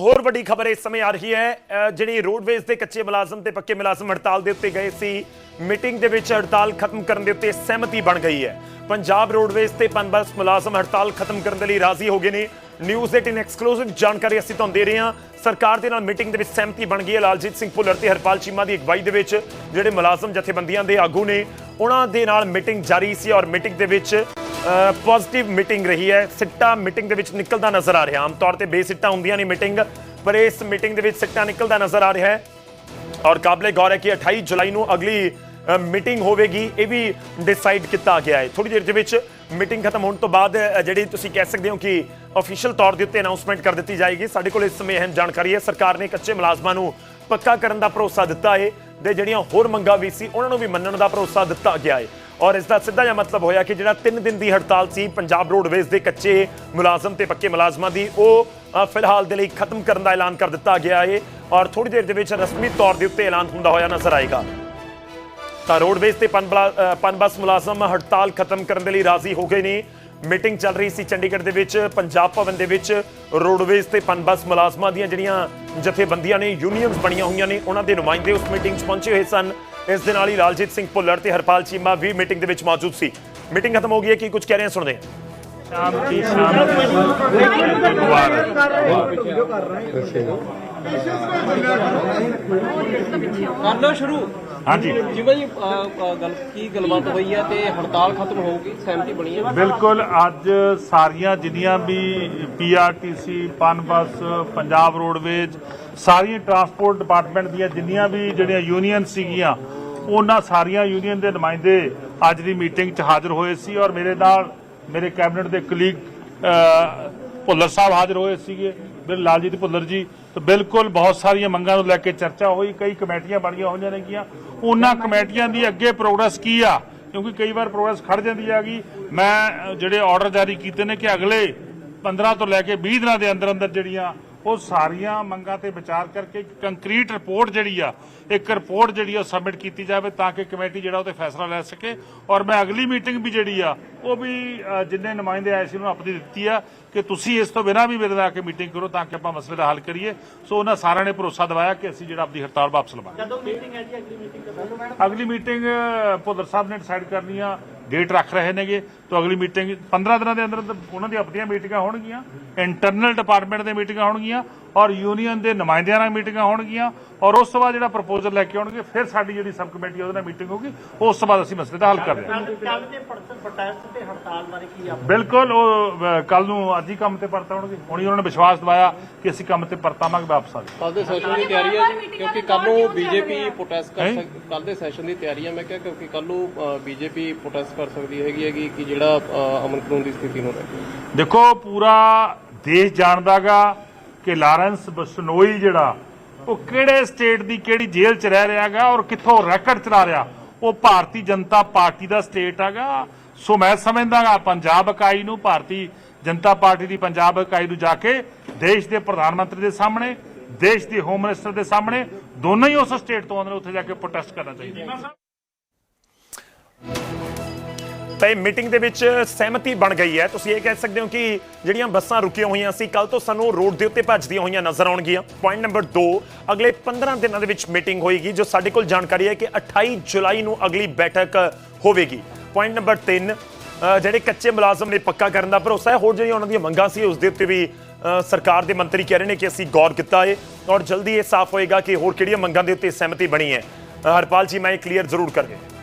ਹੋਰ ਵੱਡੀ ਖਬਰ ਇਸ ਸਮੇਂ ਆ ਰਹੀ ਹੈ। ਜਿਹੜੀ ਰੋਡਵੇਜ਼ ਦੇ ਕੱਚੇ ਮੁਲਾਜ਼ਮ ਤੇ ਪੱਕੇ ਮੁਲਾਜ਼ਮ ਹੜਤਾਲ ਦੇ ਉੱਤੇ ਗਏ ਸੀ ਮੀਟਿੰਗ ਦੇ ਵਿੱਚ ਹੜਤਾਲ ਖਤਮ ਕਰਨ ਦੇ ਉੱਤੇ ਸਹਿਮਤੀ ਬਣ ਗਈ ਹੈ। ਪੰਜਾਬ ਰੋਡਵੇਜ਼ ਤੇ ਪਨਬਸ ਮੁਲਾਜ਼ਮ ਹੜਤਾਲ ਖਤਮ ਕਰਨ ਦੇ ਲਈ ਰਾਜ਼ੀ ਹੋ ਗਏ ਨੇ। ਨਿਊਜ਼ 18 ਐਕਸਕਲੂਸਿਵ ਜਾਣਕਾਰੀ ਅਸੀਂ ਤੁਹਾਨੂੰ ਦੇ ਰਹੇ ਹਾਂ। ਸਰਕਾਰ ਦੇ ਨਾਲ ਮੀਟਿੰਗ ਦੇ ਵਿੱਚ ਸਹਿਮਤੀ ਬਣ ਗਈ ਹੈ। ਲਾਲਜੀਤ ਸਿੰਘ ਭੁੱਲਰ ਤੇ ਹਰਪਾਲ ਚੀਮਾ ਦੀ ਅਗਵਾਈ ਦੇ ਵਿੱਚ ਜਿਹੜੇ ਮੁਲਾਜ਼ਮ ਜਥੇਬੰਦੀਆਂ ਦੇ ਆਗੂ ਨੇ, ਉਹਨਾਂ ਦੇ ਨਾਲ ਮੀਟਿੰਗ ਜਾਰੀ ਸੀ ਔਰ ਮੀਟਿੰਗ ਦੇ ਵਿੱਚ ਪੋਜ਼ਿਟਿਵ ਮੀਟਿੰਗ ਰਹੀ ਹੈ। ਸਿੱਟਾ ਮੀਟਿੰਗ ਦੇ ਵਿੱਚ ਨਿਕਲਦਾ ਨਜ਼ਰ ਆ ਰਿਹਾ। ਆਮ ਤੌਰ ਤੇ ਬੇਸਿੱਟਾ ਹੁੰਦੀਆਂ ਨੇ ਮੀਟਿੰਗ ਪਰ ਇਸ ਮੀਟਿੰਗ ਦੇ ਵਿੱਚ ਸਿੱਟਾ ਨਿਕਲਦਾ ਨਜ਼ਰ ਆ ਰਿਹਾ ਹੈ। ਔਰ ਕਾਬਲੇ ਗੌਰ ਹੈ ਕਿ 28 ਜੁਲਾਈ ਨੂੰ ਅਗਲੀ ਮੀਟਿੰਗ ਹੋਵੇਗੀ। ਇਹ ਵੀ ਡਿਸਾਈਡ ਕੀਤਾ ਗਿਆ ਹੈ। ਥੋੜੀ ਦੇਰ ਦੇ ਵਿੱਚ ਮੀਟਿੰਗ ਖਤਮ ਹੋਣ ਤੋਂ ਬਾਅਦ ਜਿਹੜੀ ਤੁਸੀਂ ਕਹਿ ਸਕਦੇ ਹੋ ਕਿ ਅਫੀਸ਼ੀਅਲ ਤੌਰ ਦੇ ਉੱਤੇ ਅਨਾਉਂਸਮੈਂਟ ਕਰ ਦਿੱਤੀ ਜਾਏਗੀ। ਸਾਡੇ ਕੋਲ ਇਸ ਸਮੇਂ ਅਹਿਮ ਜਾਣਕਾਰੀ ਹੈ। ਸਰਕਾਰ ਨੇ ਕੱਚੇ ਮੁਲਾਜ਼ਮਾਂ ਨੂੰ ਪੱਕਾ ਕਰਨ ਦਾ ਭਰੋਸਾ ਦਿੱਤਾ ਹੈ। ਤੇ ਜਿਹੜੀਆਂ ਹੋਰ ਮੰਗਾਂ ਵੀ ਸੀ, ਉਹਨਾਂ ਨੂੰ ਵੀ ਮੰਨਣ ਦਾ ਭਰੋਸਾ ਦਿੱਤਾ ਗਿਆ ਹੈ। ਔਰ ਇਸ ਦਾ ਸਿੱਧਾ ਜਿਹਾ ਮਤਲਬ ਹੋਇਆ ਕਿ ਜਿਹੜਾ 3 ਦਿਨ ਦੀ ਹੜਤਾਲ ਸੀ ਪੰਜਾਬ ਰੋਡਵੇਜ਼ ਦੇ ਕੱਚੇ ਮੁਲਾਜ਼ਮ ਤੇ ਪੱਕੇ ਮੁਲਾਜ਼ਮਾਂ ਦੀ ਉਹ ਫਿਲਹਾਲ ਦੇ ਲਈ ਖਤਮ ਕਰਨ ਦਾ ਐਲਾਨ ਕਰ ਦਿੱਤਾ ਗਿਆ ਹੈ ਔਰ ਥੋੜੀ ਦੇਰ ਦੇ ਵਿੱਚ ਰਸਮੀ ਤੌਰ ਦੇ ਉੱਤੇ ਐਲਾਨ ਹੁੰਦਾ ਹੋਇਆ ਨਜ਼ਰ ਆਏਗਾ। ਤਾਂ ਰੋਡਵੇਜ਼ ਤੇ ਪਨਬਲਾ- ਅ, ਪਨਬਸ ਮੁਲਾਜ਼ਮ ਹੜਤਾਲ ਖਤਮ ਕਰਨ ਦੇ ਲਈ ਰਾਜ਼ੀ ਹੋ ਗਏ ਨੇ। ਮੀਟਿੰਗ ਚੱਲ ਰਹੀ ਸੀ ਚੰਡੀਗੜ੍ਹ ਦੇ ਵਿੱਚ ਪੰਜਾਬ ਭਵਨ ਦੇ ਵਿੱਚ ਰੋਡਵੇਜ਼ ਤੇ ਪਨਬਸ ਮੁਲਾਜ਼ਮਾਂ ਦੀਆਂ ਜਿਹੜੀਆਂ ਜਥੇਬੰਦੀਆਂ ਨੇ ਯੂਨੀਅਨਸ ਬਣੀਆਂ ਹੋਈਆਂ ਨੇ ਉਹਨਾਂ ਦੇ ਨੁਮਾਇੰਦੇ ਉਸ ਮੀਟਿੰਗ 'ਚ ਪਹੁੰਚੇ ਹੋਏ ਸਨ। ਇਸ ਦੇ ਨਾਲ ਹੀ ਲਾਲਜੀਤ ਸਿੰਘ ਭੁੱਲਰ ਤੇ ਹਰਪਾਲ ਚੀਮਾ ਵੀ ਮੀਟਿੰਗ ਦੇ ਵਿੱਚ ਮੌਜੂਦ ਸੀ। ਮੀਟਿੰਗ ਖਤਮ ਹੋ ਗਈ ਹੈ ਕੀ ਕੁਝ ਕਹਿ ਰਹੇ ਹਾਂ ਸੁਣਦੇ ਹਾਂ। ਸ਼ਾਮ ਦੀ ਸ਼ਾਮ ਕਰ ਲਓ ਸ਼ੁਰੂ। ਹਾਂਜੀ। ਜਿਵੇਂ ਜੀ ਅ, ਅ, ਗੱਲ ਕੀ ਗੱਲਬਾਤ ਹੋਈ ਹੈ ਤੇ ਹੜਤਾਲ ਖਤਮ ਹੋਊਗੀ ਸਹਿਮਤੀ ਬਣੀ ਹੈ ਬਿਲਕੁਲ ਅੱਜ ਸਾਰੀਆਂ ਜਿੰਨੀਆਂ ਵੀ ਪੀਆਰਟੀਸੀ ਪਨਬਸ ਪੰਜਾਬ ਰੋਡਵੇਜ ਸਾਰੀਆਂ ਟਰਾਂਸਪੋਰਟ ਡਿਪਾਰਟਮੈਂਟ ਦੀਆਂ ਜਿੰਨੀਆਂ ਵੀ ਜਿਹੜੀਆਂ ਯੂਨੀਅਨ ਸੀਗੀਆਂ ਉਹਨਾਂ ਸਾਰੀਆਂ ਯੂਨੀਅਨ ਦੇ ਨੁਮਾਇੰਦੇ ਅੱਜ ਦੀ ਮੀਟਿੰਗ 'ਚ ਹਾਜ਼ਰ ਹੋਏ ਸੀ ਔਰ ਮੇਰੇ ਨਾਲ ਮੇਰੇ ਕੈਬਨਿਟ ਦੇ ਕਲੀਗ ਭੁੱਲਰ ਸਾਹਿਬ ਹਾਜ਼ਰ ਹੋਏ ਸੀਗੇ ਮੇਰੇ ਲਾਲਜੀਤ ਭੁੱਲਰ ਜੀ, ਤੇ ਬਿਲਕੁਲ ਬਹੁਤ ਸਾਰੀਆਂ ਮੰਗਾਂ ਨੂੰ ਲੈ ਕੇ ਚਰਚਾ ਹੋਈ, ਕਈ ਕਮੇਟੀਆਂ ਬਣੀਆਂ ਹੋਈਆਂ ਨੇਗੀਆਂ। ਉਹਨਾਂ ਕਮੇਟੀਆਂ ਦੀ ਅੱਗੇ ਪ੍ਰੋਗਰੈਸ ਕੀ ਆ? ਕਿਉਂਕਿ ਕਈ ਵਾਰ ਪ੍ਰੋਗਰੈਸ ਖੜ ਜਾਂਦੀ ਹੈਗੀ। ਮੈਂ ਜਿਹੜੇ ਆਰਡਰ ਜਾਰੀ ਕੀਤੇ ਨੇ ਕਿ ਅਗਲੇ 15 ਤੋਂ ਲੈ ਕੇ 20 ਦਿਨਾਂ ਦੇ ਅੰਦਰ ਅੰਦਰ ਜਿਹੜੀਆਂ ਉਹ ਸਾਰੀਆਂ ਮੰਗਾਂ ਤੇ ਵਿਚਾਰ ਕਰਕੇ ਕੰਕਰੀਟ ਰਿਪੋਰਟ ਜਿਹੜੀ ਆ ਇੱਕ ਰਿਪੋਰਟ ਜਿਹੜੀ ਆ ਸਬਮਿਟ ਕੀਤੀ ਜਾਵੇ ਤਾਂ ਕਿ ਕਮੇਟੀ ਜਿਹੜਾ ਉਹ ਤੇ ਫੈਸਲਾ ਲੈ ਸਕੇ। ਔਰ ਮੈਂ ਅਗਲੀ ਮੀਟਿੰਗ ਵੀ ਜਿਹੜੀ ਆ ਉਹ ਵੀ ਜਿੰਨੇ ਨੁਮਾਇੰਦੇ ਆਏ ਸੀ ਉਹਨੂੰ ਆਪਣੀ ਦਿੱਤੀ ਆ ਕਿ ਤੁਸੀਂ ਇਸ ਤੋਂ ਬਿਨਾਂ ਵੀ ਮੇਰੇ ਨਾਲ ਆ ਕੇ ਮੀਟਿੰਗ ਕਰੋ ਤਾਂ ਕਿ ਆਪਾਂ ਮਸਲੇ ਦਾ ਹੱਲ ਕਰੀਏ। ਸੋ ਉਹਨਾਂ ਸਾਰਿਆਂ ਨੇ ਭਰੋਸਾ ਦਿਵਾਇਆ ਕਿ ਅਸੀਂ ਜਿਹੜਾ ਆਪਣੀ ਹੜਤਾਲ ਵਾਪਸ ਲਵਾਂਗੇ। ਕਦੋਂ ਮੀਟਿੰਗ ਹੈ ਜੀ ਅਗਲੀ ਮੀਟਿੰਗ ਅਗਲੀ ਮੀਟਿੰਗ ਭੁੱਲਰ ਸਾਹਿਬ ਨੇ ਡਿਸਾਈਡ ਕਰਨੀ ਆ। ਡੇਟ ਰੱਖ ਰਹੇ ਨੇਗੇ ਤੋਂ ਅਗਲੀ ਮੀਟਿੰਗ 15 ਦਿਨਾਂ ਦੇ ਅੰਦਰ ਉਹਨਾਂ ਦੀ ਆਪਣੀਆਂ ਮੀਟਿੰਗਾਂ ਹੋਣਗੀਆਂ ਇੰਟਰਨਲ ਡਿਪਾਰਟਮੈਂਟ ਦੇ ਮੀਟਿੰਗਾਂ ਹੋਣਗੀਆਂ ਔਰ ਯੂਨੀਅਨ ਦੇ ਨੁਮਾਇੰਦਿਆਂ ਨਾਲ ਮੀਟਿੰਗਾਂ ਹੋਣਗੀਆਂ ਔਰ ਉਸ ਤੋਂ ਬਾਅਦ ਜਿਹੜਾ ਪ੍ਰਪੋਜ਼ਲ ਲੈ ਕੇ ਆਉਣਗੇ ਫਿਰ ਸਾਡੀ ਜਿਹੜੀ ਸਬ ਕਮੇਟੀ ਉਹਦੇ ਨਾਲ ਮੀਟਿੰਗ ਹੋਊਗੀ ਉਸ ਤੋਂ ਬਾਅਦ ਅਸੀਂ ਮਸਲੇ ਦਾ ਹੱਲ ਕਰ ਰਹੇ ਹਾਂ। ਕੱਲ ਦੇ ਪ੍ਰੋਟੈਸਟ ਤੇ ਹੜਤਾਲ ਬਾਰੇ ਕੀ ਆ ਬਿਲਕੁਲ ਉਹ ਕੱਲ ਨੂੰ ਅੱਜ ਹੀ ਕੰਮ ਤੇ ਪਰਤ ਆਉਣਗੇ। ਹੁਣੀ ਉਹਨਾਂ ਨੇ ਵਿਸ਼ਵਾਸ ਦਿਵਾਇਆ ਕਿ ਅਸੀਂ ਕੰਮ ਤੇ ਪਰਤਾਵਾਂਗੇ ਵਾਪਸ ਆ ਕੱਲ ਦੇ ਸੈਸ਼ਨ ਦੀ ਤਿਆਰੀ ਹੈ ਕਿਉਂਕਿ ਕੱਲ ਨੂੰ ਬੀਜੇਪੀ ਪ੍ਰੋਟੈਸਟ ਕਰ ਸਕ ਕੱਲ ਦੇ ਸੈਸ਼ਨ ਦੀ ਤਿਆਰੀ ਹੈ ਮੈਂ ਕਿਹਾ ਕਿਉਂਕਿ ਕੱਲ ਨੂੰ ਬੀਜੇਪੀ ਪ੍ਰੋਟੈਸਟ ਕਰ ਸਕਦੀ ਹੈਗੀ ਹੈਗੀ ਕਿ ਜਿਹੜਾ ਅ, ਅਮਨ ਕਾਨੂੰਨ ਦੀ ਸਥਿਤੀ ਨੂੰ ਲੈ ਕੇ। ਦੇਖੋ ਪੂਰਾ ਦੇਸ਼ ਜਾਣਦਾਗਾ ਕਿ ਲਾਰੈਂਸ ਬਸਨੋਈ ਜਿਹੜਾ ਉਹ ਕਿਹੜੇ ਸਟੇਟ ਦੀ ਕਿਹੜੀ ਜੇਲ੍ਹ 'ਚ ਰਹਿ ਰਿਹਾਗਾ ਔਰ ਕਿੱਥੋਂ ਰੈਕਟ ਚਲਾ ਰਿਹਾ। ਉਹ ਭਾਰਤੀ ਜਨਤਾ ਪਾਰਟੀ ਦਾ ਸਟੇਟ ਹੈਗਾ। ਸੋ ਮੈਂ ਸਮਝਦਾਗਾ ਪੰਜਾਬ ਇਕਾਈ ਨੂੰ ਭਾਰਤੀ ਜਨਤਾ ਪਾਰਟੀ ਦੀ ਪੰਜਾਬ ਇਕਾਈ ਨੂੰ ਜਾ ਕੇ ਦੇਸ਼ ਦੇ ਪ੍ਰਧਾਨ ਮੰਤਰੀ ਦੇ ਸਾਹਮਣੇ ਦੇਸ਼ ਦੇ ਹੋਮ ਮਿਨਿਸਟਰ ਦੇ ਸਾਹਮਣੇ ਦੋਨੋਂ ਹੀ ਉਸ ਸਟੇਟ ਤੋਂ ਆਉਂਦੇ ਨੇ ਉੱਥੇ ਜਾ ਕੇ ਪ੍ਰੋਟੈਸਟ ਕਰਨਾ ਚਾਹੀਦਾ। ਤਾਂ ਇਹ ਮੀਟਿੰਗ ਦੇ ਵਿੱਚ ਸਹਿਮਤੀ ਬਣ ਗਈ ਹੈ। ਤੁਸੀਂ ਇਹ ਕਹਿ ਸਕਦੇ ਹੋ ਕਿ ਜਿਹੜੀਆਂ ਬੱਸਾਂ ਰੁਕੀਆਂ ਹੋਈਆਂ ਸੀ ਕੱਲ ਤੋਂ ਸਾਨੂੰ ਰੋਡ ਦੇ ਉੱਤੇ ਭੱਜਦੀਆਂ ਹੋਈਆਂ ਨਜ਼ਰ ਆਉਣਗੀਆਂ। ਪੁਆਇੰਟ ਨੰਬਰ 2 ਅਗਲੇ 15 ਦਿਨਾਂ ਦੇ ਵਿੱਚ ਮੀਟਿੰਗ ਹੋਏਗੀ, ਜੋ ਸਾਡੇ ਕੋਲ ਜਾਣਕਾਰੀ ਹੈ ਕਿ 28 ਜੁਲਾਈ ਨੂੰ ਅਗਲੀ ਬੈਠਕ ਹੋਵੇਗੀ। ਪੁਆਇੰਟ ਨੰਬਰ 3 ਜਿਹੜੇ ਕੱਚੇ ਮੁਲਾਜ਼ਮ ਨੇ ਪੱਕਾ ਕਰਨ ਦਾ ਭਰੋਸਾ ਹੈ, ਹੋਰ ਜਿਹੜੀਆਂ ਉਹਨਾਂ ਦੀਆਂ ਮੰਗਾਂ ਸੀ, ਉਸ ਦੇ ਉੱਤੇ ਵੀ ਸਰਕਾਰ ਦੇ ਮੰਤਰੀ ਕਹਿ ਰਹੇ ਨੇ ਕਿ ਅਸੀਂ ਗੌਰ ਕੀਤਾ ਹੈ ਔਰ ਜਲਦੀ ਇਹ ਸਾਫ਼ ਹੋਏਗਾ ਕਿ ਹੋਰ ਕਿਹੜੀਆਂ ਮੰਗਾਂ ਦੇ ਉੱਤੇ ਸਹਿਮਤੀ ਬਣੀ ਹੈ। ਹਰਪਾਲ ਜੀ, ਮੈਂ ਇਹ ਕਲੀਅਰ ਜ਼ਰੂਰ ਕਰ ਦਿਆਂ